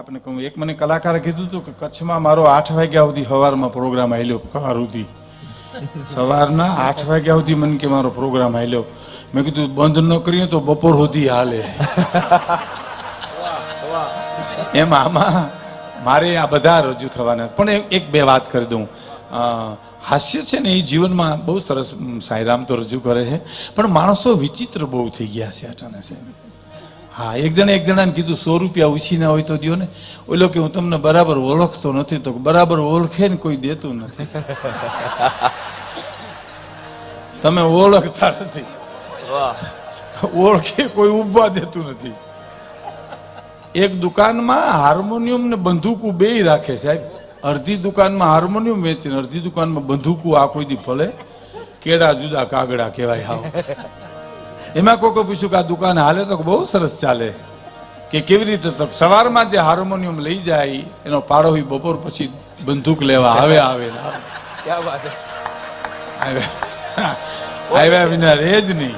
આપને કહું, એક મને કલાકારે કીધું હતું કે કચ્છમાં મારો આઠ વાગ્યા સુધી સવારમાં પ્રોગ્રામ આવેલો સવાર સુધી સવારના આઠ વાગ્યા સુધી મને કે મારો પ્રોગ્રામ આવેલો મેં કીધું, બંધ ન કરીએ તો બપોર સુધી હાલે. એમ આમાં મારે આ બધા રજૂ થવાના પણ એક- બે વાત કરી દઉં. હાસ્ય છે ને એ જીવનમાં બહુ સરસ સાંઈરામ તો રજૂ કરે છે. પણ માણસો વિચિત્ર બહુ થઈ ગયા છે અટાણે સાહેબ. હા એક જણા એક જણાને કીધું સો રૂપિયા ઉછીના હોય તો દ્યો ને ઓલો કે હું તમને બરાબર ઓળખતો નથી. તો બરાબર ઓળખે ને કોઈ દેતું નથી. તમે ઓળખતા નથી. ઓળખે કોઈ ઊભા દેતું નથી. એક દુકાનમાં હાર્મોનિયમ ને બંદૂકો બે રાખે સાહેબ. અડધી દુકાનમાં હાર્મોનિયમ વેચે અડધી દુકાનમાં બંદૂકો આ કોઈ દી ફળે કેડા જુદા કાગડા કહેવાય હાવ એમાં કોઈ પૂછ્યું કે આ દુકાન હાલે તો બહુ સરસ ચાલે. કે કેવી રીતે તો સવારમાં જે હાર્મોનિયમ લઈ જાય એનો પાડો બપોર પછી બંદૂક લેવા આવે આવે. આવ્યા. વિના રહે જ નહીં.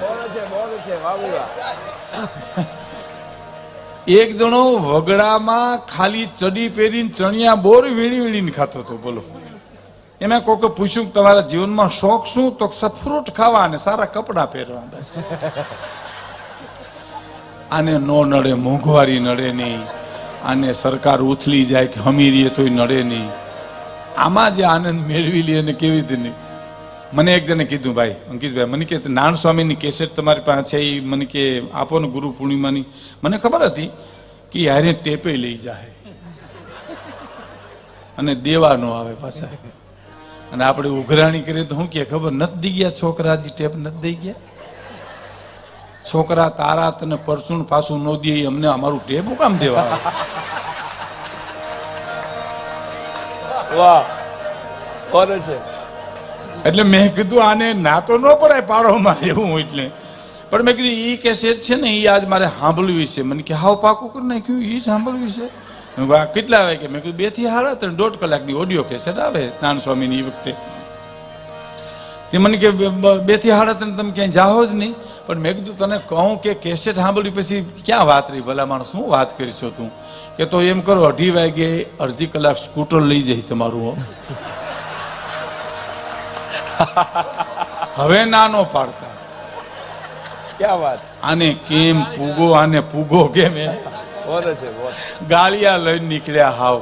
એક જણો વગડામાં ખાલી ચડી પહેરીને ચણિયા બોર વીણી વીણીને ખાતો હતો બોલો. એમાં કોકે પૂછ્યું કે તમારા જીવનમાં શોખ શું? તો સફ્રૂટ ખાવા અને સારા કપડાં પહેરવા બસ. આને નો નડે, મોંઘવારી નડે નહીં. આને સરકાર ઉથલી જાય કે હમીરીએ તોય નડે નહીં. આમાં જે આનંદ મેળવી લે અને કેવી રીતે નહીં? મને એક જણે કીધું, ભાઈ, અંકિતભાઈ, મને કે નારાયણ સ્વામીની કેસેટ તમારી પાસે એ મને કે આપો ને ગુરુ પૂર્ણિમાની. મને ખબર હતી કે યારે ટેપે લઈ જાય. અને દેવા ન આવે પાછા. અને આપણે ઉઘરાણી કરીએ તો શું કે ખબર નથી દઈ ગયા છોકરા હજી ટેપ નથી દઈ ગયા? છોકરા તારા તને પરસુણ પાછું ન દે અમને અમારું ટેપ કામ દેવા વાહ. છે? એટલે મેં કીધું આને ના તો ન પડાય પાડોમાં એવું એટલે. પણ મેં કીધું એ કેસેટ છે ને એ આજ મારે સાંભળવી છે. મને કે હાવ પાકું કરી નાખ્યું એ સાંભળવી છે? કીધું, કેટલા આવે કે? મેં કીધું બેથી સાડા ત્રણ દોઢ કલાકની ઓડિયો કેસેટ આવે નાન સ્વામીની એ વખતે. તે મને કે બેથી સાડા ત્રણ તમે ક્યાંય જાઓ જ નહીં. પણ મેં કીધું તને કહું કે કેસેટ સાંભળ્યું પછી ક્યાં વાત રહી? ભલા માણસ શું વાત કરીશો તું? કે તો એમ કરો અઢી વાગે અડધી કલાક સ્કૂટર લઈ જઈ તમારું હવે નાનો પાડતા. ક્યાં વાત? આને કેમ પૂગો આને પૂગો કેમ એ ગાળિયા લઈને નીકળ્યા હાવ.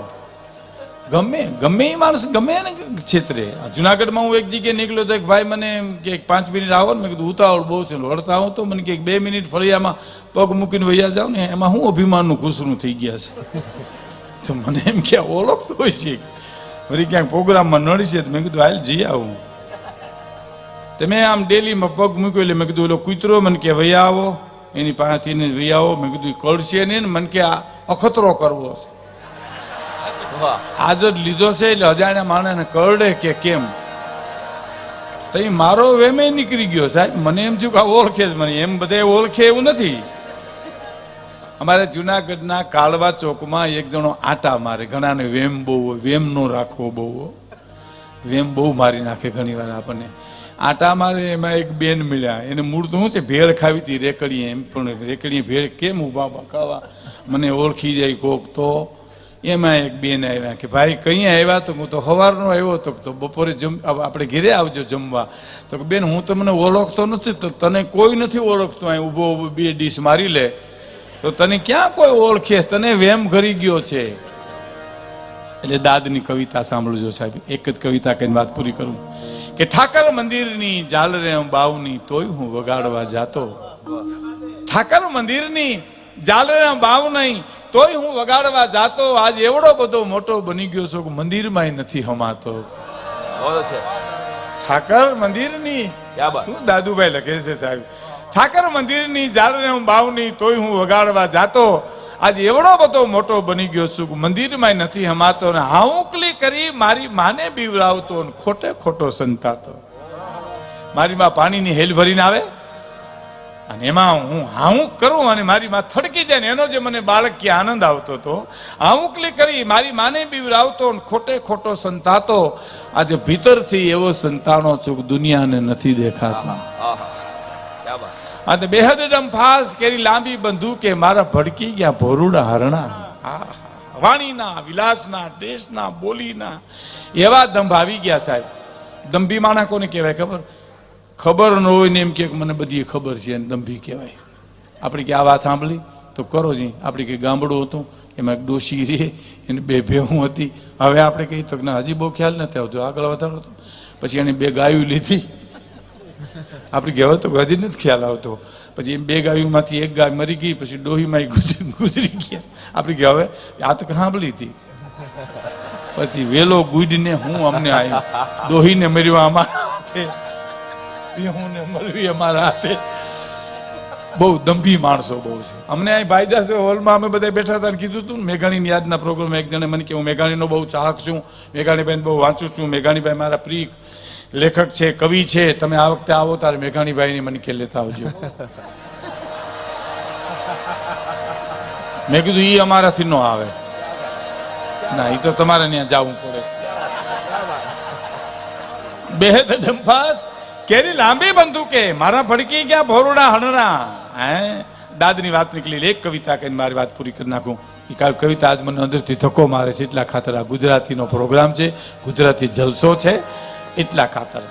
ગમે ગમે એ માણસ, ગમે ને ક્ષેત્રે જુનાગઢમાં હું એક જગ્યાએ નીકળ્યો તો એક ભાઈ મને કે પાંચ મિનિટ આવો ને, મેં કીધું, ઉતાવળ બહુ છે અડતા આવું તો, મને કે બે મિનિટ ફળિયામાં પગ મૂકીને વૈયા જાવ ને, એમાં હું અભિમાનનું ઘૂસરું થઈ ગયા છે. તો મને એમ કે ઓળખતો હોય છે વળી ક્યાંક પ્રોગ્રામમાં નડી છે મેં કીધું, હાલ જઈ આવું. તમે આમ ડેલીમાં પગ મૂક્યો એટલે મેં કીધું, ઓલો કૂતરો મને કે વૈયા આવો. એની પાસેથી એને વૈયા આવો. મેં કીધું કળશે ને મને કે આ અખતરો કરવો છે. આજ જ લીધો છે એટલે અજાણ્યા માણસને કરડે કે કેમ? તો એ મારો વેમે નીકળી ગયો સાહેબ. મને એમ થયું કે આ ઓળખે જ મને. એમ બધા ઓળખે એવું નથી. અમારે જુનાગઢના કાળવા ચોકમાં એક જણો આટા મારે. ઘણાને વેમ બહુ વેમ નો રાખવો બહુ વેમ બહુ મારી નાખે ઘણી વાર આપણને. આટા મારે એમાં એક બેન મળ્યા. એને મૂળ તો શું છે? ભેળ ખાવી હતી રેકડીએ એમ, પણ રેકડીએ ભેળ કેમ ઊભા ખાવા? મને ઓળખી જાય કોક તો. એમાં એક બેન આવ્યા કે, ભાઈ, કઈ આવ્યા તો? હું તો સવારનો આવ્યો હતો તો બપોરે જમ આપણે ઘેરે આવજો જમવા. તો કે, બેન, હું તમને ઓળખતો નથી, તો તને કોઈ નથી ઓળખતો. અહીં ઊભો ઊભો બે ડીશ મારી લે. તો તને ક્યાં કોઈ ઓળખે? તને વેમ ઘરી ગયો છે. એટલે દાદની કવિતા સાંભળજો સાહેબ. એક જ કવિતા કહીને વાત પૂરી કરું. કે ઠાકર મંદિરની જાલરે બાવની તોય હું વગાડવા જાતો. ઠાકર મંદિરની જાલરે બાવ નહીં તોય હું વગાડવા જાતો. આજ એવડો બધો મોટો બની ગયો છું કે મંદિરમાંય નથી હમાતો. છે. ઠાકર મંદિરની શું દાદુભાઈ લખે છે સાહેબ? ઠાકર મંદિરની જાલરે હું બાવની તોય હું વગાડવા જાતો. આજ એવડો બધો મોટો બની ગયો છું મંદિરમાં નથી હમાતો ને હાઉકલી કરી મારી માને બીવડાવતો ને ખોટે ખોટો સંતાતો. મારી માં પાણીની હેલ ભરીને આવે અને એમાં હું હાઉક કરું અને મારી માં થડકી જાય ને એનો જે મને બાળક કે આનંદ આવતો હતો હાઉકલી કરી મારી માને બીવડાવતો ને ખોટે ખોટો સંતાતો. આજે ભીતરથી એવો સંતાનો છું દુનિયાને નથી દેખાતા. અને બેહદ ફાસ કેરી લાંબી બંદૂકે મારા ભડકી ગયા ભોરુડા હરણા. વાણીના, વિલાસના દેશના બોલીના એવા દંભ આવી ગયા સાહેબ. દંભી માણા કોને કહેવાય ખબર? ખબર ન હોય ને એમ કે મને બધી ખબર છે એને દંભી કહેવાય. આપણે કે આ વાત સાંભળી? તો કરો જી. આપણે કંઈ ગામડું હતું, એમાં એક ડોશી રે એને બે ભેહું હતી. હવે આપણે કહીએ તો કે ના, હજી બહુ ખ્યાલ નથી આવતો. આગળ વધારો પછી એને બે ગાયું લીધી. આપણે કહેવાય તો હજી નથી ખ્યાલ આવતો. પછી એમ બે ગાયોમાંથી એક ગાય મરી ગઈ, પછી ડોહીમાં ગુજરી ગુજરી ગયા. આપણે કે હવે, આ તો સાંભળી હતી. પછી વેલો ગુડને હું અમને આવ્યો ડોહીને મર્યો અમારા હાથે. ભેહુંને મરવી અમારા હાથે. બહુ દંભી માણસો બહુ છે. અમને અહીં ભાઈદાસ હોલમાં અમે બધા બેઠા હતા કીધું હતું ને, મેઘાણીની યાદના પ્રોગ્રામ એક જણે મને કે હું મેઘાણીનો બહુ ચાહક છું. મેઘાણીભાઈને બહુ વાંચું છું. મેઘાણીભાઈ મારા પ્રિય લેખક છે, કવિ છે, તમે આ વખતે આવો, તારે મેઘાણીભાઈની મને કે લેતા આવજો. મેં કીધું એ અમારાથી ન આવે. ના એ તો તમારે ત્યાં જવું પડે. બેહદ ડંફાસ કેરી લાંબી બંદૂકે, મારા ભડકી ગયા ભોરડા હણરા. હે, દાદની વાત નીકળી એક કવિતા કહીને મારી વાત પૂરી કરી નાખું. એ કવિતા આજ મને અંદરથી ધક્કો મારે છે, એટલા ખાતર આ ગુજરાતીનો પ્રોગ્રામ છે, ગુજરાતી જલસો છે. એટલા ખાતર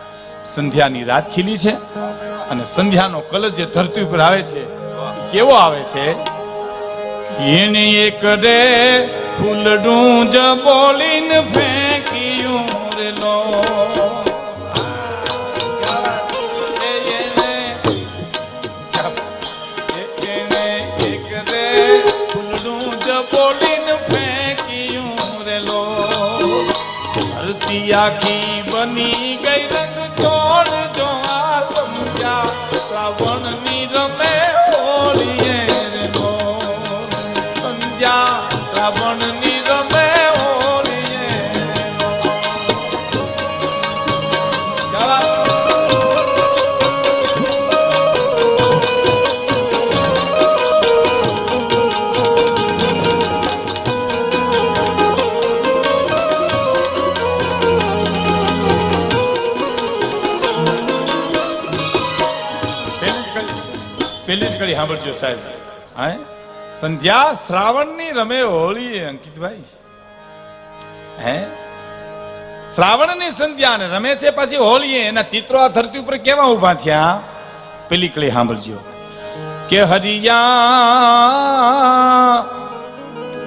સંધ્યાની રાત ખીલી છે અને સંધ્યાનો કલર જે ધરતી ઉપર આવે છે કેવો આવે છે? એને એક રે ફૂલડું જ બોલીને ફેંક્યું રે લો આખી બની જ કડી સાંભળજો સાહેબ. હા? સંધ્યા શ્રાવણની રમે હોળી અંકિતભાઈ. હે? શ્રાવણની સંધ્યાને રમે છે પછી હોળી એના ચિત્રો આ ધરતી ઉપર કેવા ઊભા થયા? પેલી કડી સાંભળજો. કે હરિયા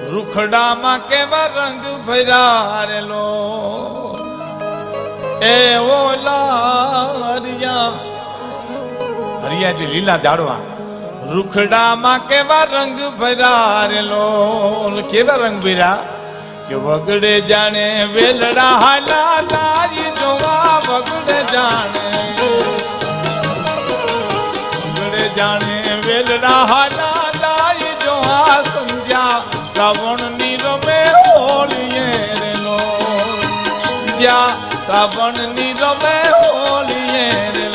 રૂખડામાં કેવા રંગ ભર્યા એ ઓલા હરિયા. હરિયા એટલે લીલા ઝાડવા. રૂખડામાં કેવા રંગ ભર્યા રે કેવા રંગ ભર્યા? કે વગડે જાણે વેલડા હાલા તારી જોવા વગડે જાણે. વગડે જાણે વેલડા હાલા તારી જોવા સંધ્યા. શ્રાવણની રમે હોળીએ રે સંધ્યા શ્રાવણ શ્રાવણની રમે હોળીએ રે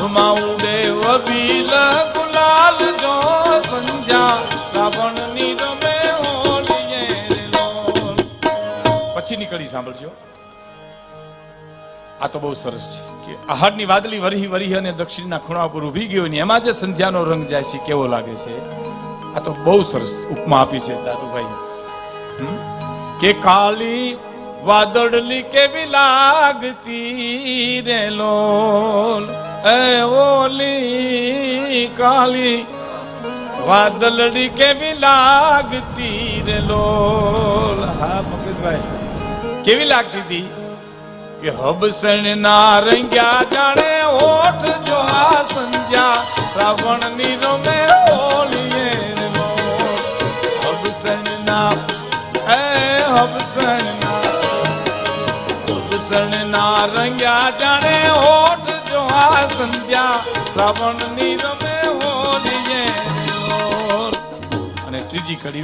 હાથમાં દેવ વબીલ ગુલાલ જો સંધ્યા શ્રાવણની રમે હોળીએ પછી નીકળી સાંભળજો. આ તો બહુ સરસ છે કે આહારની વાદળી વરહી વરહી અને દક્ષિણના ખૂણા પર ઊભી ગયો ને એમાં જે સંધ્યાનો રંગ જાય છે, કેવો લાગે છે? આ તો બહુ સરસ ઉપમા આપી છે દાદુભાઈ? કે કાલી વાદળલી કેવી લાગતી રે લોલ એ ઓલી કાલી, વાદળડી કેવી લાગતી રે લોલ? હા મગજભાઈ કેવી લાગતી હતી? કે હબસણ ના રંગ્યા જાણે ઓઠ જો આ સંધ્યા શ્રાવણની રમે ઓલીએ હબસણ ના, એ હબસણ ના હબસણ ના રંગ્યા જાણે ઓઠ આ સંધ્યા શ્રાવણની રમે હોલીએ અને ત્રીજી કડી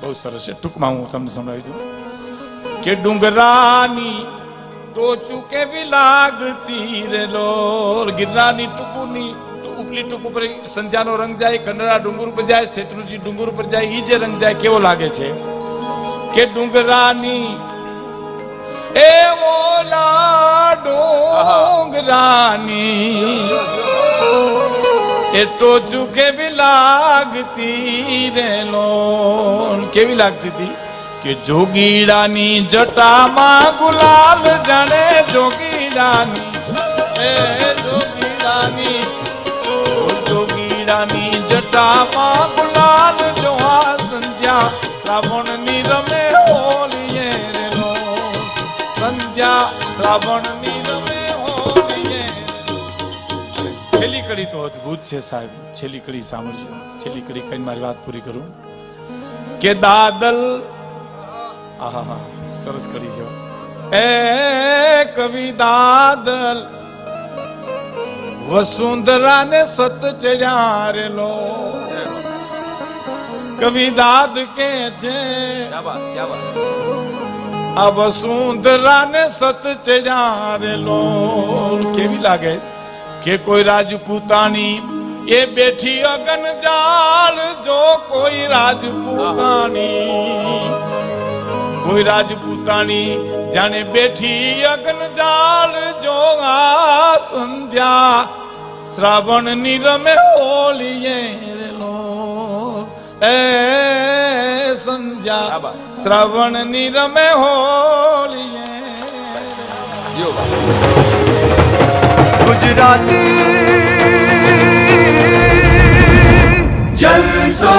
બહુ સરસ છે. ટૂંકમાં હું તમને સંભળાવી દઉં. કે ડુંગરાની ટોચું કેવી લાગતી રે લોલ ગિરનારની ટૂંકુની ઉપલી ટૂંક ઉપર સંધ્યાનો રંગ જાય, કંડરા ડુંગર ઉપર જાય, શેત્રુજી ડુંગર ઉપર જાય એ જે રંગ જાય, કેવો લાગે છે? કે ડુંગરાની એ ઓલા ડુંગરાની. એ ટોચું કેવી લાગતી રે લોન. કેવી લાગતી? હતી કે જોગીડાની જટામાં ગુલાલ જાણે જોગીડાની. એ જોગીડાની. જોગીડાની જટામાં ગુલાલ જોવા સંધ્યા. શ્રાવણની છેલ્લી કડી તો અદ્ભુત છે સાહેબ. છેલ્લી કડી સાંભળજો. છેલ્લી કડી કઈ મારી વાત પૂરી કરું. કે દાદલ આહા સરસ કડી છે. એ કવિ દાદલ વસુંધરા ને સત ચડ્યા રેલો કવિ દાદ કે છે? આ વસુંધરા ને સત ચડ્યા રેલો કેવી લાગે કે કોઈ રાજપૂતાણી એ બેઠી અગન જાળ જો કોઈ રાજપૂતાણી કોઈ રાજપૂતાણી જાણે બેઠી અગન જાળ જો આ સંધ્યા શ્રાવણની રમે હોલીએ રેલો એ સંધ્યા. શ્રવણ ની રમે હોલીએ ગુજરાતી જલસો